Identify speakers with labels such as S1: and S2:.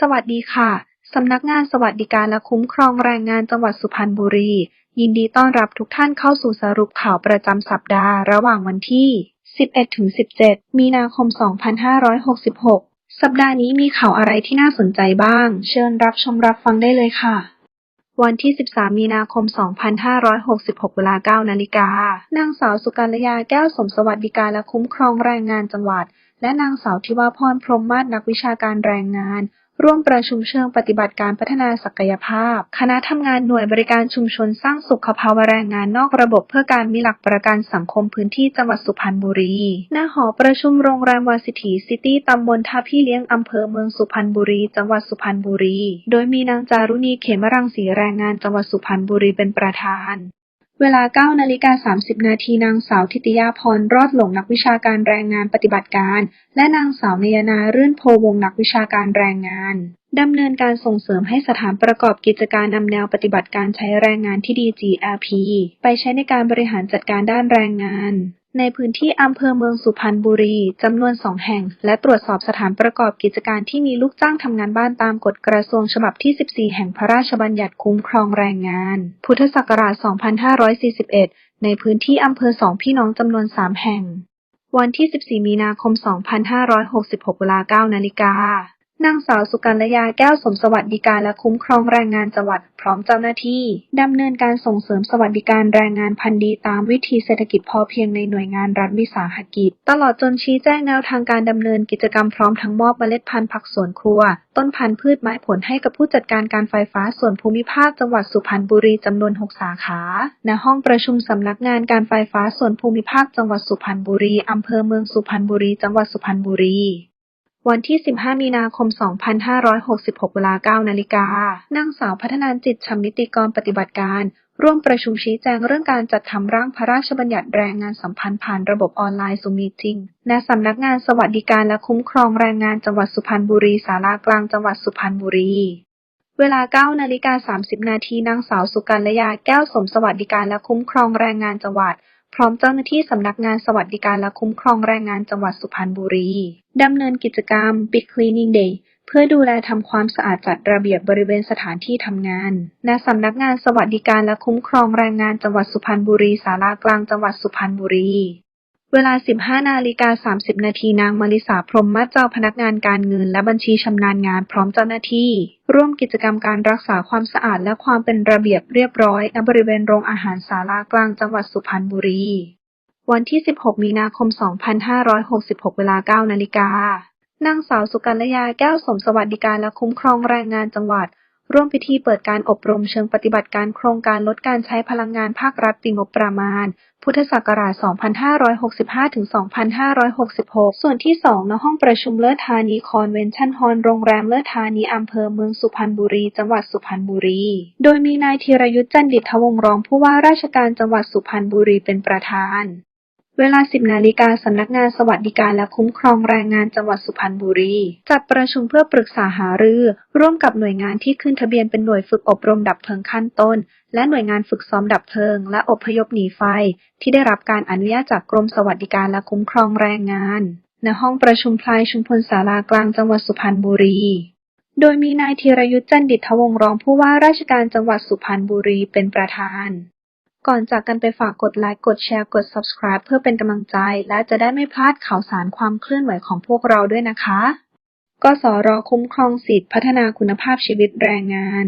S1: สวัสดีค่ะ สำนักงานสวัสดิการและคุ้มครองแรงงานจังหวัดสุพรรณบุรี ยินดีต้อนรับทุกท่านเข้าสู่สรุปข่าวประจำสัปดาห์ ระหว่างวันที่ 11-17 มีนาคม 2566 สัปดาห์นี้มีข่าวอะไรที่น่าสนใจบ้าง เชิญรับชมรับฟังได้เลยค่ะวันที่ 13 มีนาคม 2566 เวลา 9 นาฬิกา นางสาวสุกัลยาแก้วสมสวัสดิการและคุ้มครองแรงงานจังหวัด และนางสาวทิวาพรพรมมาศนักวิชาการแรงงาน ร่วมประชุมเชิงปฏิบัติการพัฒนาศักยภาพ คณะทำงานหน่วยบริการชุมชนสร้างสุขภาวะแรงงานนอกระบบเพื่อการมีหลักประกันสังคมพื้นที่จังหวัดสุพรรณบุรีณหอประชุมโรงแรมวาสิถีซิตี้ตำบลท่าพี่เลี้ยงอำเภอเมืองสุพรรณบุรี จังหวัดสุพรรณบุรี โดยมีนางจารุณีเขมรังสีแรงงานจังหวัดสุพรรณบุรีเป็นประธาน เวลา9นาฬิกา30 นาทีนางสาวทิติยาพรรอดหลงนักวิชาการแรงงานปฏิบัติการ และนางสาวนยนารื่นโพวงนักวิชาการแรงงานดำเนินการส่งเสริมให้สถานประกอบกิจการนำแนวปฏิบัติการใช้แรงงานที่ดี GRP ไปใช้ในการบริหารจัดการด้านแรงงาน ในพื้นที่อำเภอเมืองสุพรรณบุรีจำนวนสองแห่ง และตรวจสอบสถานประกอบกิจการที่มีลูกจ้างทำงานบ้านตามกฎกระทรวงฉบับที่ 14 แห่งพระราชบัญญัติคุ้มครองแรงงาน พุทธศักราช 2541 ในพื้นที่อำเภอสองพี่น้องจำนวน3แห่ง วันที่ 14 มีนาคม 2566 เวลา 9 นาฬิกา นางสาวสุกัลยาแก้วสมสวัสดิการและคุ้มครองแรงงานจังหวัดพร้อมเจ้าหน้าที่ดำเนินการส่งเสริมสวัสดิการแรงงานพันธุ์ดีตามวิธีเศรษฐกิจพอเพียงในหน่วยงานรัฐวิสาหกิจ ตลอดจนชี้แจงแนวทางการดำเนินกิจกรรมพร้อมทั้งมอบเมล็ดพันธุ์ผักสวนครัว ต้นพันธุ์พืชไม้ผลให้กับผู้จัดการการไฟฟ้าส่วนภูมิภาคจังหวัดสุพรรณบุรีจำนวน 6 สาขา ณห้องประชุมสำนักงานการไฟฟ้าส่วนภูมิภาคจังหวัดสุพรรณบุรีอำเภอเมืองสุพรรณบุรีจังหวัดสุพรรณบุรี วันที่ 15 มีนาคม 2566 เวลา 9 นาฬิกานางสาวพัฒนานจิตชำนิติกรปฏิบัติการ ร่วมประชุมชี้แจงเรื่องการจัดทำร่างพระราชบัญญัติแรงงานสัมพันธ์ผ่านระบบออนไลน์ซูมีจิงณสำนักงานสวัสดิการและคุ้มครองแรงงานจังหวัดสุพรรณบุรีศาลากลางจังหวัดสุพรรณบุรีเวลา 9 นาฬิกา 30 นาที นางสาวสุกัลยาแก้วสมสวัสดิการและคุ้มครองแรงงานจังหวัด พร้อมเจ้าหน้าที่สำนักงานสวัสดิการและคุ้มครองแรงงานจังหวัดสุพรรณบุรีดำเนินกิจกรรม Big Cleaning Day เพื่อดูแลทำความสะอาดจัดระเบียบบริเวณสถานที่ทำงาน ณ สำนักงานสวัสดิการและคุ้มครองแรงงานจังหวัดสุพรรณบุรี ศาลากลางจังหวัดสุพรรณบุรี เวลา 15 นาฬิกา 30 นาทีนางมาริสาพรหมมาศเจ้าพนักงานการเงิน และบัญชีชำนาญงานพร้อมเจ้าหน้าที่ ร่วมกิจกรรมการรักษาความสะอาดและความเป็นระเบียบเรียบร้อยณบริเวณโรงอาหารศาลากลางจังหวัดสุพรรณบุรี วันที่ 16 มีนาคม 2566 เวลา 9 นาฬิกานางสาวสุกัลยาแก้วสมสวัสดิการและคุ้มครองแรงงานจังหวัด ร่วมพิธีเปิดการอบรมเชิงปฏิบัติการโครงการลดการใช้พลังงานภาครัฐปีงบประมาณ พุทธศักราช 2565ถึง2566 ส่วนที่ 2 ณ ห้องประชุมเลิศธานีคอนเวนชั่นฮอลล์โรงแรมเลิศธานีอำเภอเมืองสุพรรณบุรี จังหวัดสุพรรณบุรี โดยมีนายธีรยุทธ์จันดิษฐวงรองผู้ว่าราชการจังหวัดสุพรรณบุรีเป็นประธาน เวลา 10 นาฬิกาสำนักงานสวัสดิการและคุ้มครองแรงงานจังหวัดสุพรรณบุรี จัดประชุมเพื่อปรึกษาหารือ ร่วมกับหน่วยงานที่ขึ้นทะเบียนเป็นหน่วยฝึกอบรมดับเพลิงขั้นต้น และหน่วยงานฝึกซ้อมดับเพลิง และอพยพหนีไฟ ที่ได้รับการอนุญาตจากกรมสวัสดิการและคุ้มครองแรงงาน ณห้องประชุมพลายชุมพลศาลากลางจังหวัดสุพรรณบุรี โดยมีนายธีรยุทธ์จันดิษฐวงรองผู้ว่าราชการจังหวัดสุพรรณบุรีเป็นประธาน ก่อนจากกันไปฝากกดไลค์ กดแชร์ กด subscribe เพื่อเป็นกำลังใจ และจะได้ไม่พลาดข่าวสารความเคลื่อนไหวของพวกเราด้วยนะคะ กสรคุ้มครองสิทธิพัฒนาคุณภาพชีวิตแรงงาน